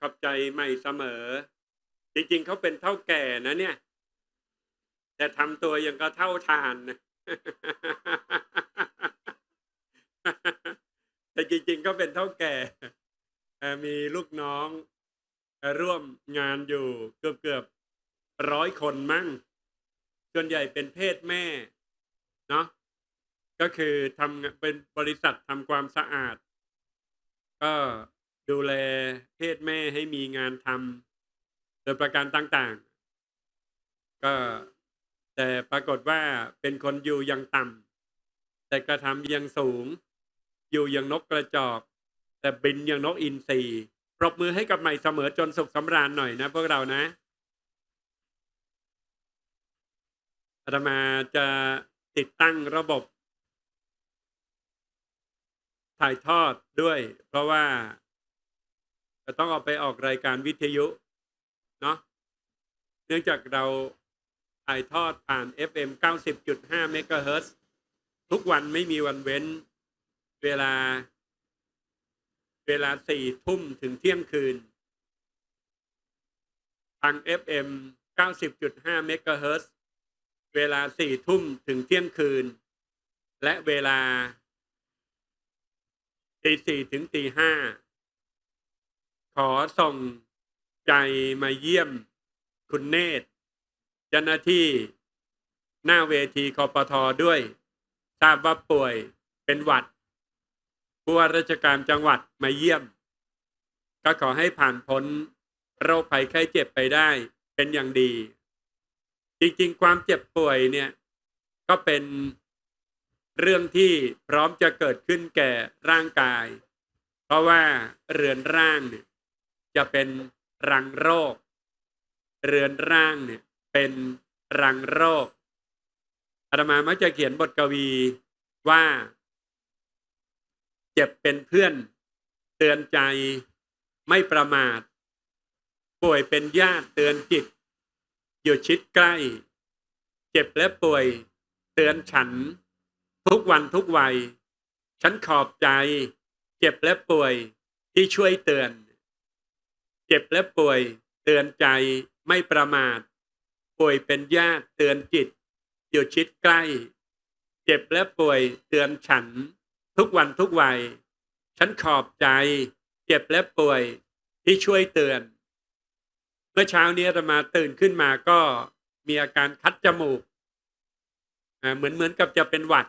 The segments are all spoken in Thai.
ขอบใจใหม่เสมอ จริงๆเขาเป็นเท่าแก่นะเนี่ย แต่ทำตัวยังก็เท่าทานนะแต่จริงๆก็เป็นเท่าแก่มีลูกน้องร่วมงานอยู่เกือบเกือบร้อยคนมั้งส่วนใหญ่เป็นเพศแม่เนาะก็คือทำเป็นบริษัททำความสะอาด ก็ ดูแลเพศแม่ให้มีงานทำโดยประการต่างๆ ก็แต่ปรากฏว่าเป็นคนอยู่ยังต่ำแต่กระทำยังสูง อยู่ยังนกกระจอก แต่บินยังนกอินทรีปรบมือให้กับใหม่เสมอจนสุขสำราญหน่อยนะพวกเรานะอาตมาจะติดตั้งระบบ ถ่ายทอดด้วย เพราะว่า จะต้องเอาไปออกรายการวิทยุเนาะเนื่องจากเราถ่ายทอดผ่าน FM 90.5เมกะเฮิรตทุกวันไม่มีวันเว้นเวลา เวลาสี่ทุ่มถึงเที่ยงคืน ทาง FM 90.5เมกะเฮิรตเวลาสี่ทุ่มถึงเที่ยงคืน และเวลาตีสี่ถึงตีห้า ขอส่งใจมาเยี่ยมคุณเนตรเจ้าหน้าที่หน้าเวทีคอปทอด้วยทราบว่าป่วยเป็นหวัดผู้ว่าราชการจังหวัดมาเยี่ยม ก็ขอให้ผ่านพ้นโรคภัยไข้เจ็บไปได้เป็นอย่างดี จริงๆ ความเจ็บป่วยเนี่ย ก็เป็นเรื่องที่พร้อมจะเกิดขึ้นแก่ร่างกาย เพราะว่าเรือนร่างเนี่ย จะเป็นรังโรค เรือนร่างเนี่ยเป็นรังโรคอาตมามักจะเขียนบทกวีว่า เจ็บเป็นเพื่อน เตือนใจไม่ประมาท ป่วยเป็นญาติเตือนจิต อยู่ชิดใกล้ เจ็บและป่วย เตือนฉัน ทุกวันทุกวัย ฉันขอบใจ เจ็บและป่วยที่ช่วยเตือน เจ็บและป่วยเตือนใจไม่ประมาท ป่วยเป็นญาติเตือนจิต อยู่ชิดใกล้ เจ็บและป่วยเตือนฉัน ทุกวันทุกวัย ฉันขอบใจ เจ็บและป่วยที่ช่วยเตือน เมื่อเช้านี้อาตมาตื่นขึ้นมาก็มีอาการคัดจมูกเหมือนเหมือนกับจะเป็นหวัด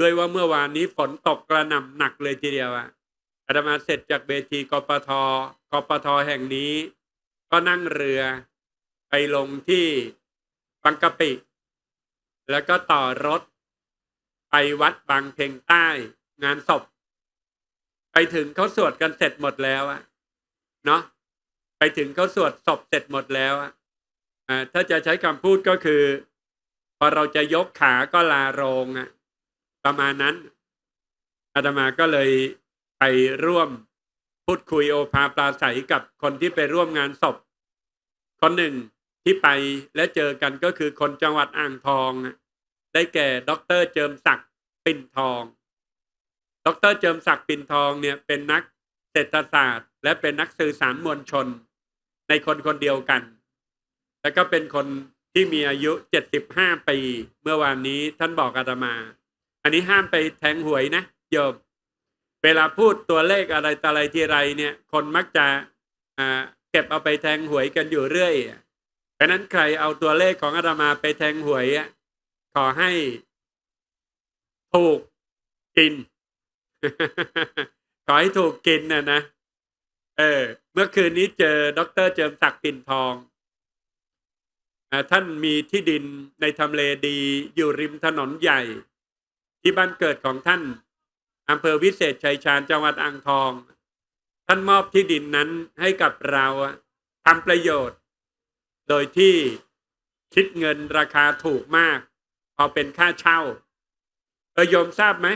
ด้วยว่าเมื่อวานนี้ฝนตกกระหน่ำหนักเลยทีเดียวอะ อาตมาเสร็จจากเวทีกปทกปทแห่งนี้ ก็นั่งเรือไปลงที่บางกะปิ แล้วก็ต่อรถ ไปวัดบางเพ็งใต้ งานศพ ไปถึงเขาสวดกันเสร็จหมดแล้วอะเนาะไปถึงเขาสวดศพเสร็จหมดแล้วอะถ้าจะใช้คำพูดก็คือ พอเราจะยกขาก็ลาโรงอะประมาณนั้นอาตมาก็เลย ไปร่วมพูดคุยโอภาปราศัยกับคนที่ไปร่วมงานศพ คนหนึ่งที่ไปและเจอกันก็คือคนจังหวัดอ่างทอง ได้แก่ดอกเตอรเจิมศักดิ์ปิ่นทองดอกเตอรเจิมศักดิ์ปิ่นทองเนี่ยเป็นนักเศรษฐศาสตร์ และเป็นนักสื่อสารมวลชน ในคนคนเดียวกัน แล้วก็เป็นคนที่มีอายุเจ็ดสิบห้าปี เมื่อวานนี้ท่านบอกอาตมา อันนี้ห้ามไปแทงหวยนะโยม เวลาพูดตัวเลขอะไรต่ออะไรทีไรเนี่ยคนมักจะเก็บเอาไปแทงหวยกันอยู่เรื่อยเพราะนั้นใครเอาตัวเลขของอาตมาไปแทงหวยอะขอให้ถูกกิน ขอให้ถูกกินนะนะ เออ เมื่อคืนนี้เจอดรเจิมศักดิ์ปิ่นทองอท่านมีที่ดินในทำเลดีอยู่ริมถนนใหญ่ ที่บ้านเกิดของท่าน อำเภอวิเศษชัยชาญจังหวัดอ่างทอง ท่านมอบที่ดินนั้นให้กับเราทำประโยชน์ โดยที่คิดเงินราคาถูกมาก พอเป็นค่าเช่าเออโยมทราบไหม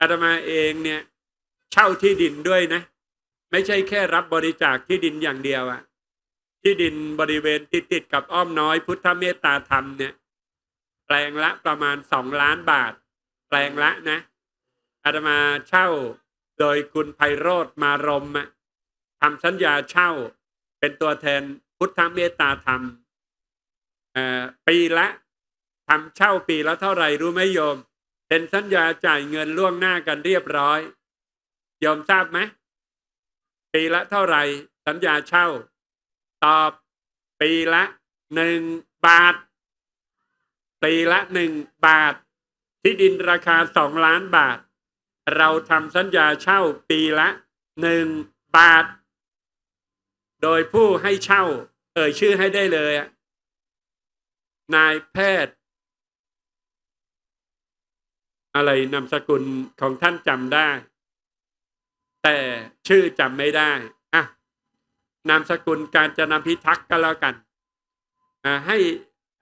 อาตมาเองเนี่ย เช่าที่ดินด้วยนะ ไม่ใช่แค่รับบริจาคที่ดินอย่างเดียวอะที่ดินบริเวณติดติดกับอ้อมน้อยพุทธเมตตาธรรมเนี่ย แปลงละประมาณสองล้านบาท แปลงละนะ อาตมาเช่า โดยคุณไพโรธมารมทำสัญญาเช่า เป็นตัวแทนพุทธเมตตาธรรมปีละทำเช่าปีละเท่าไหร่รู้ไหมโยม เป็นสัญญาจ่ายเงินล่วงหน้ากันเรียบร้อย โยมทราบไหมปีละเท่าไหร่สัญญาเช่า ตอบปีละหนึ่งบาท ปีละหนึ่งบาท ที่ดินราคาสองล้านบาท เราทำสัญญาเช่าปีละหนึ่งบาท โดยผู้ให้เช่า เอ่ยชื่อให้ได้เลย นายแพทย์ อะไรนามสกุลของท่านจำได้ แต่ชื่อจำไม่ได้อะนามสกุลการจนาพิทักษ์ก็แล้วกันให้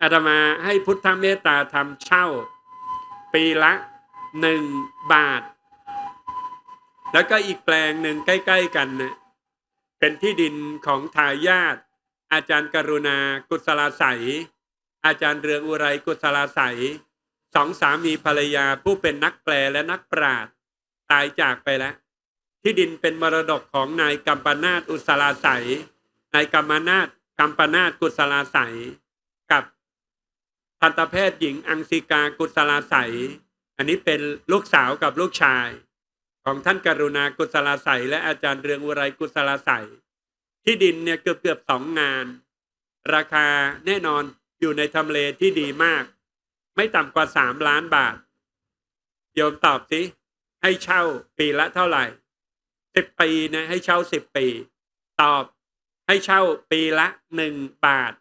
อาตมาให้พุทธเมตตาทำเช่า ปีละหนึ่งบาท แล้วก็อีกแปลงหนึ่งใกล้ ๆ กันนะเป็นที่ดินของทายาทอาจารย์กรุณากุศลาใสยอาจารย์เรืองอุไรกุศลาใสยสองสามีภรรยาผู้เป็นนักแปลและนักปราชญ์ตายจากไปแล้ว ที่ดินเป็นมรดกของนายกัมปนาตอุศลาใสยนายกัมปนาตกัมปนาตกุศลาใสยกับทันตแพทย์หญิงอังสิกากุศลาใสยอันนี้เป็นลูกสาวกับลูกชาย ของท่านกรุณากุศลาใสยและอาจารย์เรืองอุไรกุศลาใสยที่ดินเนี่ยเกือบเกือบสองงาน ราคาแน่นอนอยู่ในทำเลที่ดีมาก ไม่ต่ำกว่าสามล้านบาทโยมตอบสิให้เช่าปีละเท่าไหร่สิบปีนะให้เช่าสิบปี ตอบให้เช่าปีละหนึ่งบาท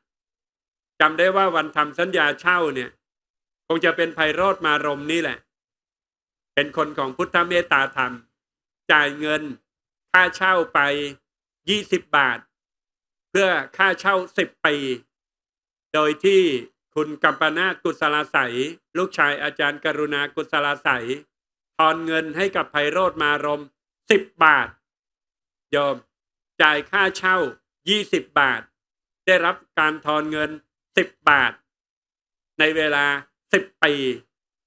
จำได้ว่าวันทำสัญญาเช่าเนี่ย คงจะเป็นไพโรธมารมนี่แหละ เป็นคนของพุทธเมตตาธรรม จ่ายเงินค่าเช่าไปยี่สิบบาท เพื่อค่าเช่าสิบปี โดยที่คุณกัมปนาตกุศลาใสลูกชายอาจารย์กรุณากุศลาใสทอนเงินให้กับไพโรธมารมสิบบาทโยมจ่ายค่าเช่ายี่สิบบาท ได้รับการทอนเงินสิบบาท ในเวลาสิบปี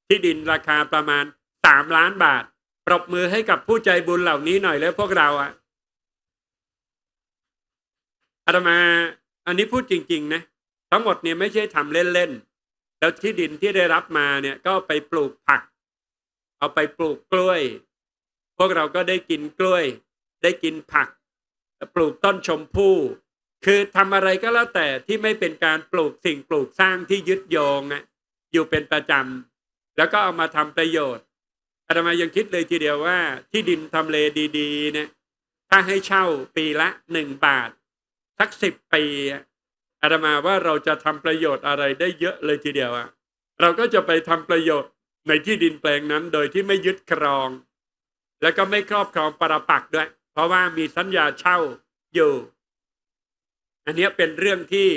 ที่ดินราคาประมาณ สามล้านบาท ปรบมือให้กับผู้ใจบุญเหล่านี้หน่อยแล้วพวกเราอะอาตมา อันนี้พูดจริง ๆ นะ ทั้งหมดเนี่ยไม่ใช่ทำเล่น ๆ แล้วที่ดินที่ได้รับมาเนี่ยก็ไปปลูกผัก เอาไปปลูกกล้วย พวกเราก็ได้กินกล้วย ได้กินผัก ปลูกต้นชมพู่คือทำอะไรก็แล้วแต่ที่ไม่เป็นการปลูกสิ่งปลูกสร้างที่ยึดโยงอะอยู่เป็นประจำแล้วก็เอามาทำประโยชน์ อาตมายังคิดเลยทีเดียวว่า ที่ดินทำเลดีๆเนี่ยถ้าให้เช่าปีละหนึ่งบาท สักสิบปีอาตมาว่าเราจะทำประโยชน์อะไรได้เยอะเลยทีเดียวอะเราก็จะไปทำประโยชน์ในที่ดินแปลงนั้นโดยที่ไม่ยึดครอง แล้วก็ไม่ครอบครองปรปักด้วย เพราะว่ามีสัญญาเช่าอยู่ อันนี้เป็นเรื่องที่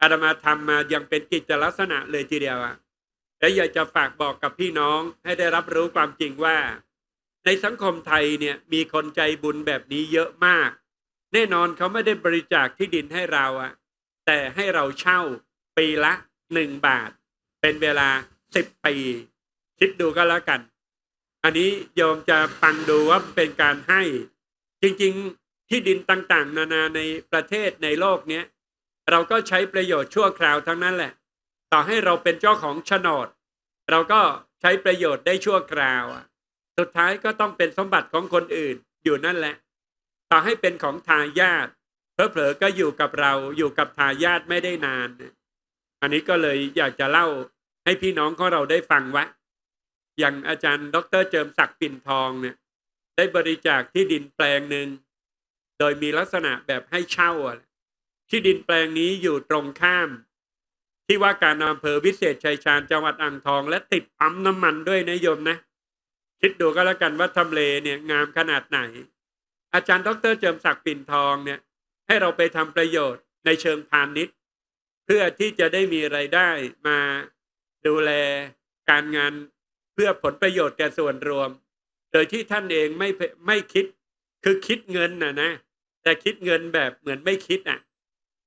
อาตมาทำมายังเป็นกิจลักษณะเลยทีเดียวอะ และอยากจะฝากบอกกับพี่น้องให้ได้รับรู้ความจริงว่า ในสังคมไทยเนี่ยมีคนใจบุญแบบนี้เยอะมาก แน่นอนเขาไม่ได้บริจาคที่ดินให้เราอะแต่ให้เราเช่าปีละหนึ่งบาท เป็นเวลาสิบปีคิดดูก็แล้วกัน อันนี้โยมจะฟังดูว่าเป็นการให้ จริงๆที่ดินต่างๆ นานาในประเทศในโลกเนี้ยเราก็ใช้ประโยชน์ชั่วคราวทั้งนั้นแหละ ต่อให้เราเป็นเจ้าของโฉนด เราก็ใช้ประโยชน์ได้ชั่วคราวสุดท้ายก็ต้องเป็นสมบัติของคนอื่นอยู่นั่นแหละ ต่อให้เป็นของทายาทเพลอๆก็อยู่กับเราอยู่กับทายาทไม่ได้นาน อันนี้ก็เลยอยากจะเล่าให้พี่น้องของเราได้ฟังว่าอย่างอาจารย์ ดรเจิมศักดิ์ปิ่นทองเนี่ย ได้บริจาคที่ดินแปลงหนึ่งโดยมีลักษณะแบบให้เช่าที่ดินแปลงนี้อยู่ตรงข้าม ที่ว่าการอำเภอวิเศษชัยชาญจังหวัดอ่างทอง และติดปั๊มน้ำมันด้วยนะโยมนะ คิดดูก็แล้วกันว่าทำเลเนี่ยงามขนาดไหน อาจารย์ดรเจิมศักดิ์ปิ่นทองเนี่ย ให้เราไปทำประโยชน์ในเชิงพาณิชย์ เพื่อที่จะได้มีไรายได้มาดูแลการงานเพื่อผลประโยชน์แก่ส่วนรวม โดยที่ท่านเองไม่ไม่คิดคือคิดเงินนะนะ แต่คิดเงินแบบเหมือนไม่คิดอะ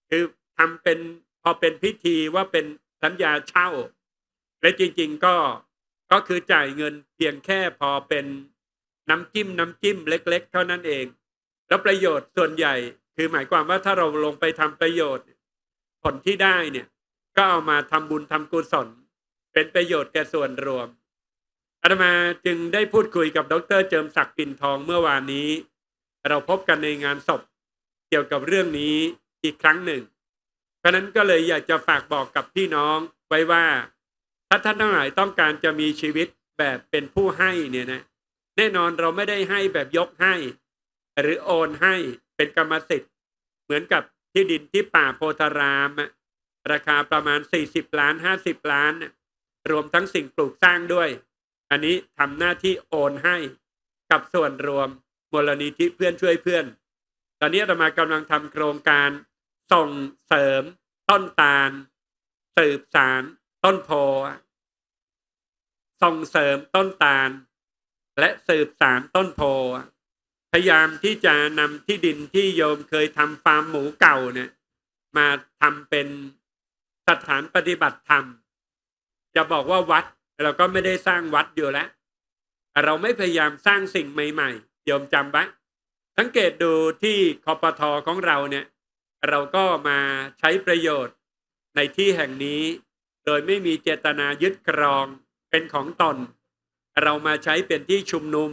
คือทำเป็น พอเป็นพิธีว่าเป็นสัญญาเช่า และจริง ๆก็ก็คือจ่ายเงินเพียงแค่พอเป็นน้ำจิ้มน้ำจิ้มเล็ก ๆ เท่านั้นเอง แล้วประโยชน์ส่วนใหญ่คือหมายความว่าถ้าเราลงไปทำประโยชน์ ผลที่ได้เนี่ยก็เอามาทำบุญทำกุศล เป็นประโยชน์แก่ส่วนรวมอาตมาจึงได้พูดคุยกับดรเจิมศักดิ์ปิ่นทองเมื่อวานนี้ เราพบกันในงานศพเกี่ยวกับเรื่องนี้อีกครั้งหนึ่ง เพราะนั้นก็เลยอยากจะฝากบอกกับพี่น้องไว้ว่าถ้าท่านทั้งหลายต้องการจะมีชีวิตแบบเป็นผู้ให้เนี่ยนะแน่นอนเราไม่ได้ให้แบบยกให้ หรือโอนให้เป็นกรรมสิทธิ์เหมือนกับที่ดินที่ป่าโพธาราม ราคาประมาณ 40 ล้าน 50 ล้าน รวมทั้งสิ่งปลูกสร้างด้วย อันนี้ทำหน้าที่โอนให้กับส่วนรวมมูลนิธิเพื่อนช่วยเพื่อน ตอนนี้เรามากำลังทำโครงการ ส่งเสริม ต้นตาล สืบสาร ต้นโพส่งเสริมต้นตาล และสืบสารต้นโพพยายามที่จะนำที่ดินที่โยมเคยทำฟาร์มหมูเก่าเนี่ย มาทำเป็นสถานปฏิบัติธรรม จะบอกว่าวัดเราก็ไม่ได้สร้างวัดอยู่แล้ว เราไม่พยายามสร้างสิ่งใหม่ ๆ โยมจำไว้สังเกตดูที่คอปทอของเราเนี่ย เราก็มาใช้ประโยชน์ในที่แห่งนี้ โดยไม่มีเจตนายึดครองเป็นของตน เรามาใช้เป็นที่ชุมนุม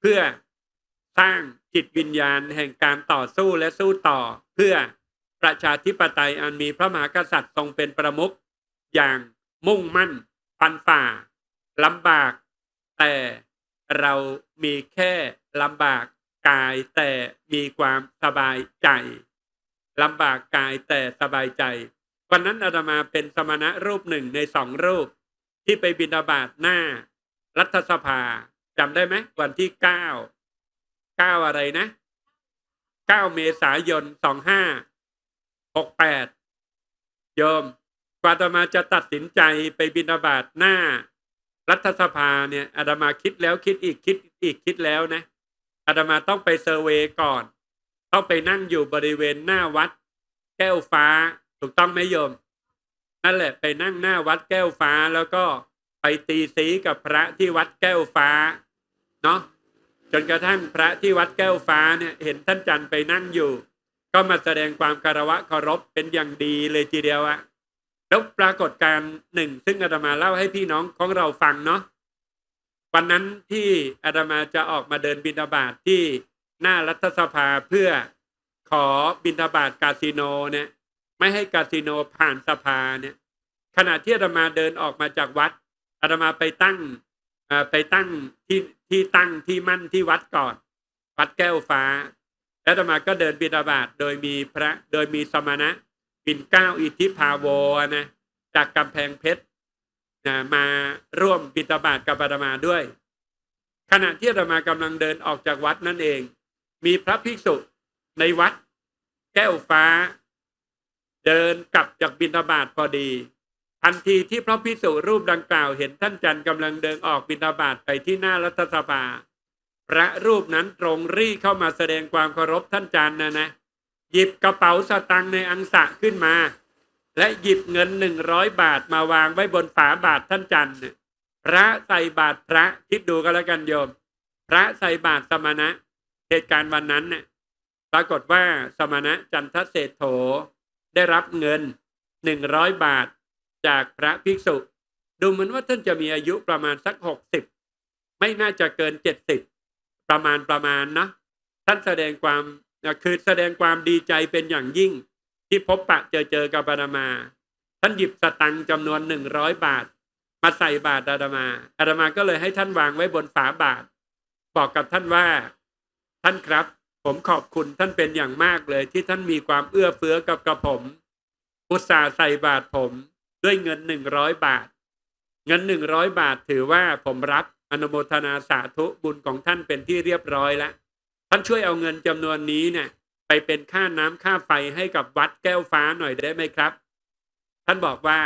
เพื่อสร้างจิตวิญญาณแห่งการต่อสู้และสู้ต่อ เพื่อประชาธิปไตยอันมีพระมหากษัตริย์ทรงเป็นประมุขอย่างมุ่งมั่นฟันฝ่าลำบาก แต่เรามีแค่ลำบากกายแต่มีความสบายใจ ลำบากกายแต่สบายใจ วันนั้นอาตมาเป็นสมณะรูปหนึ่งในสองรูป ที่ไปบิณฑบาตหน้า รัฐสภาจำได้ไหมวันที่เก้าเก้าอะไรนะเก้าเมษายนสองห้าหกแปดโยมกว่าอาตมาจะตัดสินใจไปบิณฑบาตหน้า รัฐสภาเนี่ยอาตมาคิดแล้วคิดอีกคิดอีกคิดแล้วนะอาตมาต้องไปเซอร์เวยก่อน ต้องไปนั่งอยู่บริเวณหน้าวัด แก้วฟ้า ถูกต้องไหมโยม นั่นแหละไปนั่งหน้าวัดแก้วฟ้าแล้วก็ไปตีสีกับพระที่วัดแก้วฟ้าเนาะจนกระทั่งพระที่วัดแก้วฟ้าเนี่ยเห็นท่านจันไปนั่งอยู่ ก็มาแสดงความคารวะเคารพเป็นอย่างดีเลยทีเดียวอะแล้วปรากฏการหนึ่งซึ่งอาตมาเล่าให้พี่น้องของเราฟังเนาะวันนั้นที่อาตมาจะออกมาเดินบิณฑบาตทที่ หน้ารัฐสภาเพื่อขอบิณฑบาตคาสิโนเนี่ยไม่ให้คาสิโนผ่านสภาเนี่ยขณะที่อาตมาเดินออกมาจากวัดอาตมาไปตั้งไปตั้งที่ที่ตั้งที่มั่นที่วัดก่อน วัดแก้วฟ้า แล้วอาตมาก็เดินบิณฑบาตโดยมีพระโดยมีสมณะปิ่นเก้าอิทธิพาโวนะจากกำแพงเพชรนะมาร่วมบิณฑบาตกับอาตมาด้วย ขณะที่อาตมากำลังเดินออกจากวัดนั่นเอง มีพระภิกษุในวัด แก้วฟ้า เดินกลับจากบิณฑบาตพอดี ทันทีที่พระภิกษุรูปดังกล่าวเห็นท่านจันกำลังเดินออกบิณฑบาตไปที่หน้ารัฐสภา พระรูปนั้นตรงรีเข้ามาแสดงความเคารพท่านจันนะนะ หยิบกระเป๋าสตังค์ในอังสะขึ้นมา และหยิบเงินหนึ่งร้อยบาทมาวางไว้บนฝาบาทท่านจันเนี่ยพระใส่บาทพระคิดดูกันแล้วกันโยม พระใส่บาทสมณะ เหตุการณ์วันนั้นเนี่ยปรากฏว่าสมณะจันทเศรษโถได้รับเงินหนึ่งร้อยบาทจากพระภิกษุ ดูเหมือนว่าท่านจะมีอายุประมาณสักหกสิบไม่น่าจะเกินเจ็ดสิบประมาณประมาณนะท่านแสดงความคือแสดงความดีใจเป็นอย่างยิ่ง ที่พบปะเจอเจอกับอาตมา ท่านหยิบสตังค์จำนวนหนึ่งร้อยบาท มาใส่บาทอาตมาอาตมาก็เลยให้ท่านวางไว้บนฝาบาทบอกกับท่านว่า ท่านครับ ผมขอบคุณท่านเป็นอย่างมากเลย ที่ท่านมีความเอื้อเฟื้อกับกระผมอุตส่าห์ใส่บาทผมด้วยเงินหนึ่งร้อยบาท เงินหนึ่งร้อยบาทถือว่าผมรับอนุโมทนาสาธุบุญของท่านเป็นที่เรียบร้อยแล้วท่านช่วยเอาเงินจำนวนนี้เนี่ยไปเป็นค่าน้ำค่าไฟให้กับวัดแก้วฟ้าหน่อยได้ไหมครับ ท่านบอกว่า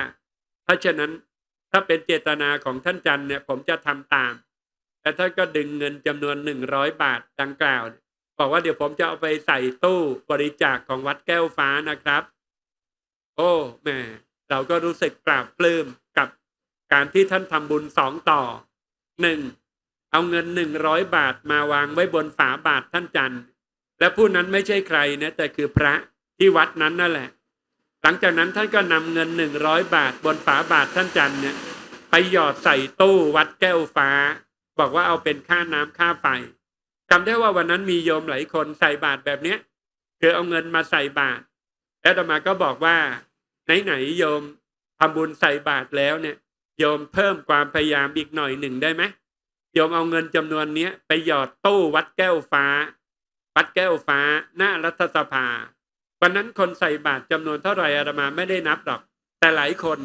เพราะฉะนั้นถ้าเป็นเจตนาของท่านจันเนี่ยผมจะทำตาม แต่ท่านก็ดึงเงินจำนวนหนึ่งร้อยบาทดังกล่าว บอกว่าเดี๋ยวผมจะเอาไปใส่ตู้บริจาคของวัดแก้วฟ้านะครับ โอ้แม่เราก็รู้สึกปราบปลื้มกับการที่ท่านทำบุญสองต่อหนึ่งเอาเงินหนึ่งร้อยบาทมาวางไว้บนฝาบาทท่านจันและผู้นั้นไม่ใช่ใครนะแต่คือพระที่วัดนั้นนั่นแหละ หลังจากนั้นท่านก็นำเงินหนึ่งร้อยบาทบนฝาบาทท่านจันเนี่ยไปหยอดใส่ตู้วัดแก้วฟ้า บอกว่าเอาเป็นค่าน้ำค่าไฟจำได้ว่าวันนั้นมีโยมหลายคนใส่บาทแบบเนี้ยคือเอาเงินมาใส่บาทแล้วต่อมาก็บอกว่าไหนๆโยมทำบุญใส่บาทแล้วเนี่ย โยมเพิ่มความพยายามอีกหน่อยหนึ่งได้ไหมโยมเอาเงินจำนวนเนี้ยไปหยอดตู้วัดแก้วฟ้า วัดแก้วฟ้า หน้ารัฐสภา วันนั้นคนใส่บาตรจำนวนเท่าไหร่อาตมาไม่ได้นับหรอก แต่หลายคน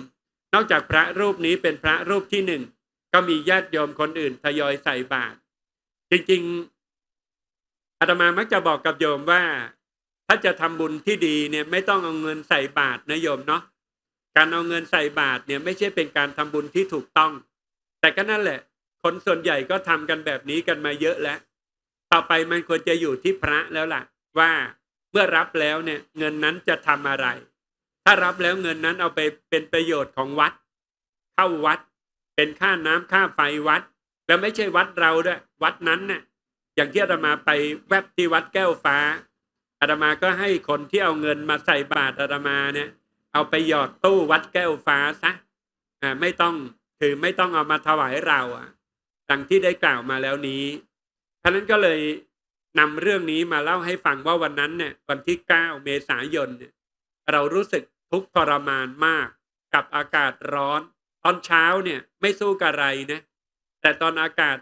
นอกจากพระรูปนี้เป็นพระรูปที่หนึ่ง ก็มีญาติโยมคนอื่นทยอยใส่บาตรจริงๆอาตมามักจะบอกกับโยมว่า ถ้าจะทำบุญที่ดีเนี่ยไม่ต้องเอาเงินใส่บาตรนะโยมเนาะการเอาเงินใส่บาตรเนี่ยไม่ใช่เป็นการทำบุญที่ถูกต้อง แต่ก็นั่นแหละ คนส่วนใหญ่ก็ทำกันแบบนี้กันมาเยอะแล้ว ต่อไปมันควรจะอยู่ที่พระแล้วล่ะ ว่าเมื่อรับแล้วเนี่ยเงินนั้นจะทำอะไร ถ้ารับแล้วเงินนั้นเอาไปเป็นประโยชน์ของวัด เข้าวัด เป็นค่าน้ำค่าไฟวัด แล้วไม่ใช่วัดเราด้วยวัดนั้นเนี่ยอย่างที่อาตมาไปแวบที่วัดแก้วฟ้าอาตมาก็ให้คนที่เอาเงินมาใส่บาตรอาตมาเนี่ย เอาไปหยอดตู้วัดแก้วฟ้าซะอ่าไม่ต้องถือไม่ต้องเอามาถวายเราอะดังที่ได้กล่าวมาแล้วนี้ท่านั้นก็เลยนำเรื่องนี้มาเล่าให้ฟังว่าวันนั้นเนี่ยวันที่เก้าเมษายนเนี่ยเรารู้สึกทุกข์ทรมานมากกับอากาศร้อน ตอนเช้าเนี่ยไม่สู้กับอะไรนะแต่ตอนอากาศ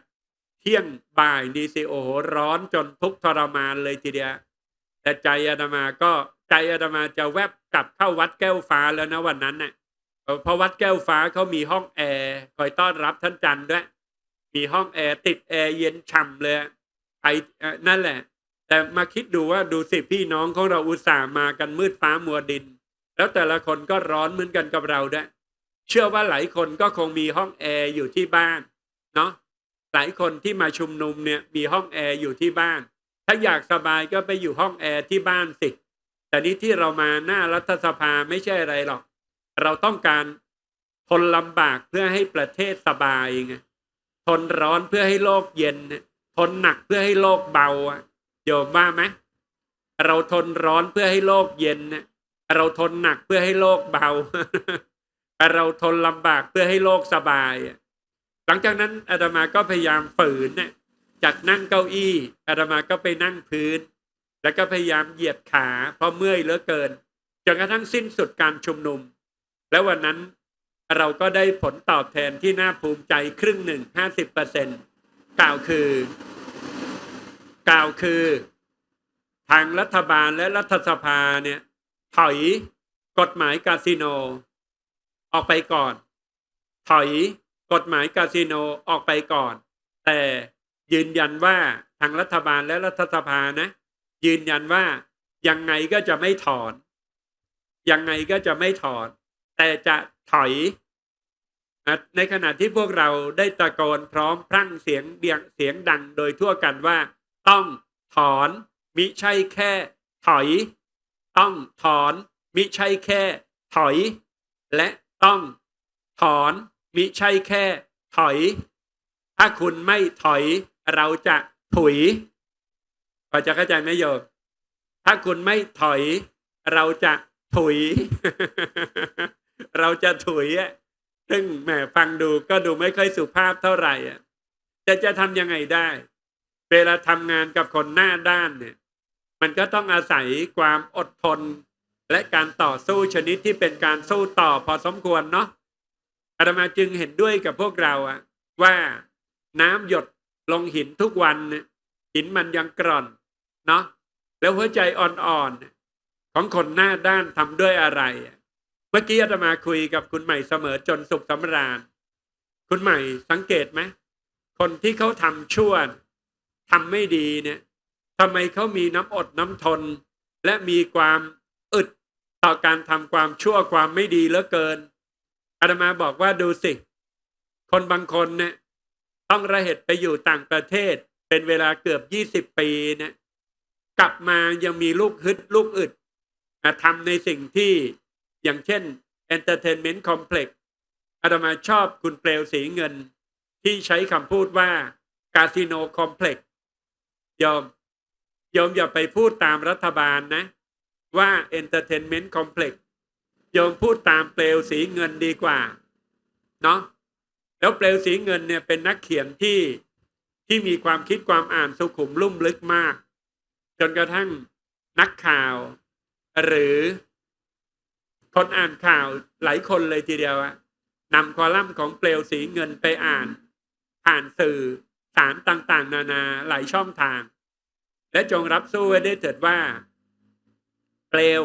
เที่ยงบ่ายดีสิโอโหร้อนจนทุกทรมานเลยทีเดียวแต่ใจอาตมาก็ใจอาตมาจะแวบกลับเข้าวัดแก้วฟ้าแล้วนะวันนั้นเน่ะเพราะวัดแก้วฟ้าเขามีห้องแอร์คอยต้อนรับท่านจันทร์ด้วย มีห้องแอร์ติดแอร์เย็นฉ่ำเลยไอเอ่อนั่นแหละ แต่มาคิดดูว่าดูสิพี่น้องของเราอุตส่าห์มากันมืดฟ้ามัวดิน แล้วแต่ละคนก็ร้อนเหมือนกันกับเราด้วย เชื่อว่าหลายคนก็คงมีห้องแอร์อยู่ที่บ้านเนาะหลายคนที่มาชุมนุมเนี่ยมีห้องแอร์อยู่ที่บ้าน ถ้าอยากสบายก็ไปอยู่ห้องแอร์ที่บ้านสิแต่นี้ที่เรามาหน้ารัฐสภาไม่ใช่อะไรหรอก เราต้องการทนลำบากเพื่อให้ประเทศสบายไงทนร้อนเพื่อให้โลกเย็นทนหนักเพื่อให้โลกเบาโยมว่าไหมเราทนร้อนเพื่อให้โลกเย็นเราทนหนักเพื่อให้โลกเบา เราทนลำบากเพื่อให้โลกสบาย หลังจากนั้นอาตมาก็พยายามฝืนเนี่ยจากนั่งเก้าอี้อาตมาก็ไปนั่งพื้น แล้วก็พยายามเหยียดขาเพราะเมื่อยเหลือเกินจนกระทั่งสิ้นสุดการชุมนุม แล้ววันนั้นเราก็ได้ผลตอบแทนที่น่าภูมิใจครึ่งหนึ่งห้าสิบเปอร์เซ็นกล่าวคือ กล่าวคือ ทางรัฐบาลและรัฐสภาเนี่ยถอยกฎหมายคาสิโน ออกไปก่อน ถอยกฎหมายคาสิโนออกไปก่อน แต่ยืนยันว่าทางรัฐบาลและรัฐสภานะ ยืนยันว่ายังไงก็จะไม่ถอน ยังไงก็จะไม่ถอน แต่จะถอย ในขณะที่พวกเราได้ตะโกนพร้อมพรั่งเสียงเดียงเสียงดังโดยทั่วกันว่า ต้องถอนมิใช่แค่ ถอย ต้องถอนมิใช่แค่ ถอย และ ต้องถอนมิใช่แค่ ถอย ถ้าคุณไม่ถอยเราจะถุยพอจะเข้าใจไหมโยมถ้าคุณไม่ถอย เราจะถุย เราจะถุยอะซึ่งแหมฟังดูก็ดูไม่ค่อยสุภาพเท่าไหร่อะจะจะทำยังไงได้ เวลาทำงานกับคนหน้าด้านเนี่ย มันก็ต้องอาศัยความอดทน และการต่อสู้ชนิดที่เป็นการสู้ต่อพอสมควรเนาะอาตมาจึงเห็นด้วยกับพวกเราอะว่าน้ำหยดลงหินทุกวันหินมันยังกร่อนเนาะแล้วหัวใจอ่อนๆของคนหน้าด้านทำด้วยอะไร เมื่อกี้อาตมาคุยกับคุณใหม่เสมอจนสุขสำราญ คุณใหม่สังเกตไหมคนที่เขาทำชั่วทำไม่ดีเนี่ยทำไมเขามีน้ำอดน้ำทน และมีความ การทำความชั่วความไม่ดีเหลือเกินอาตมาบอกว่าดูสิ คนบางคนเนี่ยต้องระเหตุไปอยู่ต่างประเทศ เป็นเวลาเกือบยี่สิบปีเนี่ยกลับมายังมีลูกฮึดลูกอึดทำในสิ่งที่อย่างเช่น Entertainment Complex อาตมาชอบคุณเปลวสีเงิน ที่ใช้คำพูดว่าคาสิโนคอมเพล็กซ์ยอมโยมอย่าไปพูดตามรัฐบาลนะ ว่า Entertainment Complex โยมพูดตามเปลวสีเงินดีกว่า เนาะแล้วเปลวสีเงินเนี่ยเป็นนักเขียนที่ที่มีความคิดความอ่านสุขุมลุ่มลึกมาก จนกระทั่งนักข่าว หรือคนอ่านข่าวหลายคนเลยทีเดียวอะนำคอลัมน์ของเปลวสีเงินไปอ่าน ผ่านสื่อสารต่างๆ นานาหลายช่องทาง และจงรับสู้ไว้ได้เถิดว่า เปลว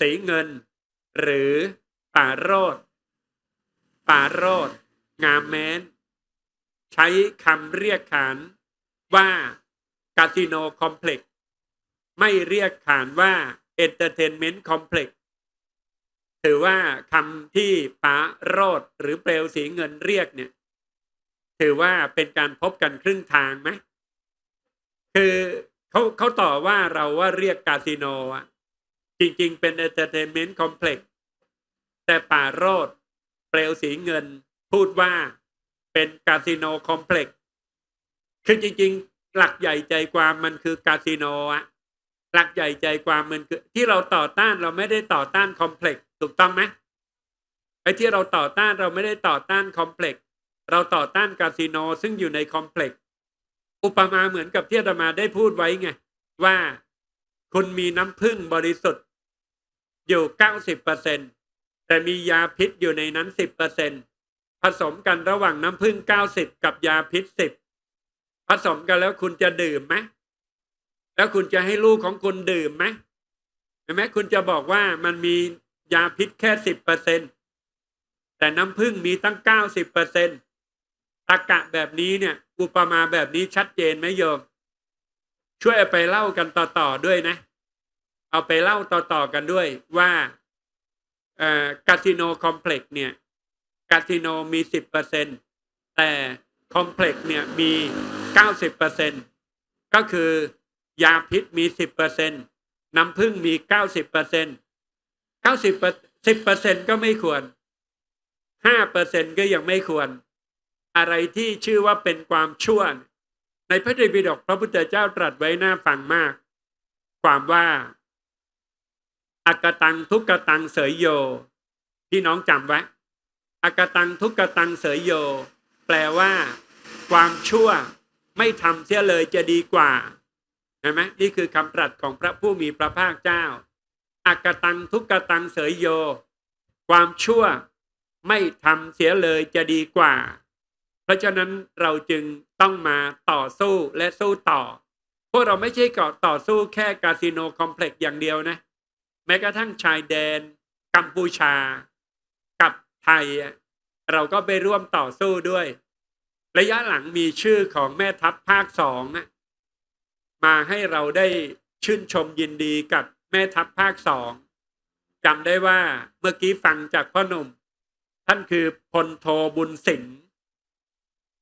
สีเงิน หรือ ป่าโรดป่าโรดงามแม้น ใช้คำเรียกขานว่าคาสิโนคอมเพล็กซ์ไม่เรียกขานว่าเอนเตอร์เทนเมนต์คอมเพล็กซ์ถือว่าคำที่ป๋าโรดหรือเปลวสีเงินเรียกเนี่ย ถือว่าเป็นการพบกันครึ่งทางไหมคือเขาเขาต่อว่าเราว่าเรียกคาสิโนอะ จริงๆ เป็นเอนเตอร์เทนเมนต์คอมเพล็กซ์แต่ป่าโรดเปลวสีเงินพูดว่าเป็นคาสิโนคอมเพล็กซ์คือจริงๆ หลักใหญ่ใจความมันคือคาสิโนอะหลักใหญ่ใจความมันคือที่เราต่อต้านเราไม่ได้ต่อต้านคอมเพล็กซ์ถูกต้องไหมไอ้ที่เราต่อต้านเราไม่ได้ต่อต้านคอมเพล็กซ์เราต่อต้านคาสิโนซึ่งอยู่ในคอมเพล็กซ์อุปมาเหมือนกับที่อาตมาได้พูดไว้ไงว่า คุณมีน้ำผึ้งบริสุทธิ์ อยู่เก้าสิบเปอร์เซ็นแต่มียาพิษอยู่ในนั้นสิบเปอร์เซ็นผสมกันระหว่างน้ำผึ้งเก้าสิบกับยาพิษสิบผสมกันแล้วคุณจะดื่มไหมแล้วคุณจะให้ลูกของคุณดื่มไหมเห็นไหมคุณจะบอกว่ามันมียาพิษแค่สิบเปอร์เซ็นแต่น้ำผึ้งมีตั้งเก้าสิบเปอร์เซ็นตะกะแบบนี้เนี่ยอุปมาแบบนี้ชัดเจนไหมโยม ช่วยไปเล่ากันต่อๆด้วยนะ เอาไปเล่าต่อๆกันด้วยว่าเอ่อคาสิโนคอมเพล็กซ์เนี่ยคาสิโนมีสิบเปอร์เซ็นแต่คอมเพล็กซ์เนี่ยมีเก้าสิบเปอร์เซ็นก็คือยาพิษมีสิบเปอร์เซ็นน้ำผึ้งมีเก้าสิบเปอร์เซ็นเก้าสิบสิบเปอร์เซ็นก็ไม่ควรห้าเปอร์เซ็นก็ยังไม่ควร อะไรที่ชื่อว่าเป็นความชั่ว ในพระไตรปิฎกพระพุทธเจ้าตรัสไว้น่าฟังมาก ความว่า อากตังทุกกตังเสยโย พี่น้องจำไว้อากตังทุกกตังเสยโย แปลว่า ความชั่วไม่ทำเสียเลยจะดีกว่าเห็นไหมนี่คือคำตรัสของพระผู้มีพระภาคเจ้าอากตังทุกกตังเสยโย ความชั่วไม่ทำเสียเลยจะดีกว่า เพราะฉะนั้นเราจึงต้องมาต่อสู้และสู้ต่อ พวกเราไม่ใช่ก่อต่อสู้แค่คาสิโนคอมเพล็กซ์อย่างเดียวนะ แม้กระทั่งชายแดน กัมพูชา กับไทย เราก็ไปร่วมต่อสู้ด้วย ระยะหลังมีชื่อของแม่ทัพภาคสองมาให้เราได้ชื่นชมยินดีกับแม่ทัพภาคสองจำได้ว่าเมื่อกี้ฟังจากพ่อหนุ่ม ท่านคือพลโทบุญสิงห์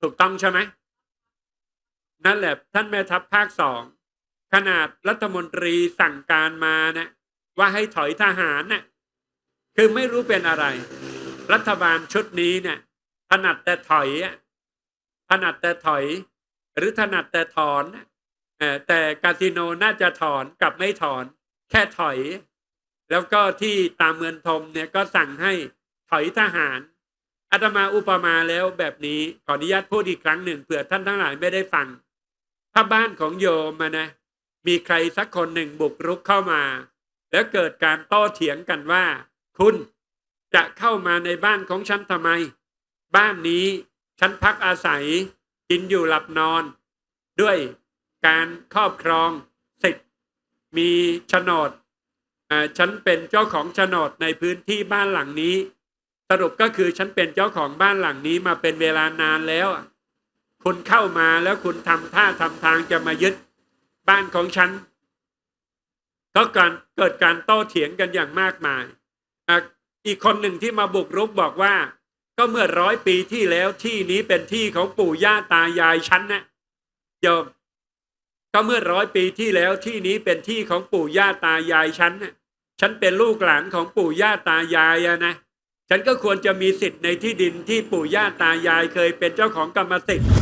ถูกต้องใช่ไหมนั่นแหละท่านแม่ทัพภาคสองขนาดรัฐมนตรีสั่งการมานะ ว่าให้ถอยทหารนะ่ะคือไม่รู้เป็นอะไร รัฐบาลชุดนี้เนี่ยถนัดแต่ถอยอะถนัดแต่ถอย หรือถนัดแต่ถอนอ่อแต่คาสิโนน่าจะถอนกับไม่ถอน แค่ถอย แล้วก็ที่ตามเมืองทมเนี่ยก็สั่งให้ถอยทหารอาตมาอุปมาแล้วแบบนี้ขออนุญาตพูดอีกครั้งหนึ่งเผื่อท่านทั้งหลายไม่ได้ฟัง ถ้าบ้านของโยมนะมีใครสักคนหนึ่งบุกรุกเข้ามา แล้วเกิดการโต้เถียงกันว่า คุณจะเข้ามาในบ้านของฉันทำไม บ้านนี้ฉันพักอาศัย กินอยู่หลับนอน ด้วยการครอบครองสิทธิ์มีโฉนดเอ่อฉันเป็นเจ้าของโฉนดในพื้นที่บ้านหลังนี้ สรุปก็คือฉันเป็นเจ้าของบ้านหลังนี้มาเป็นเวลานานแล้ว คุณเข้ามาแล้วคุณทำท่าทำทางจะมายึด บ้านของฉัน ก็การเกิดการโต้เถียงกันอย่างมากมายอีกคนหนึ่งที่มาบุกรุกบอกว่า ก็เมื่อร้อยปีที่แล้วที่นี้เป็นที่ของปู่ย่าตายายฉันนะโยมก็เมื่อร้อยปีที่แล้วที่นี้เป็นที่ของปู่ย่าตายายฉันนะฉันเป็นลูกหลานของปู่ย่าตายายนะฉันก็ควรจะมีสิทธิ์ในที่ดินที่ปู่ย่าตายายเคยเป็นเจ้าของกรรมสิทธิ์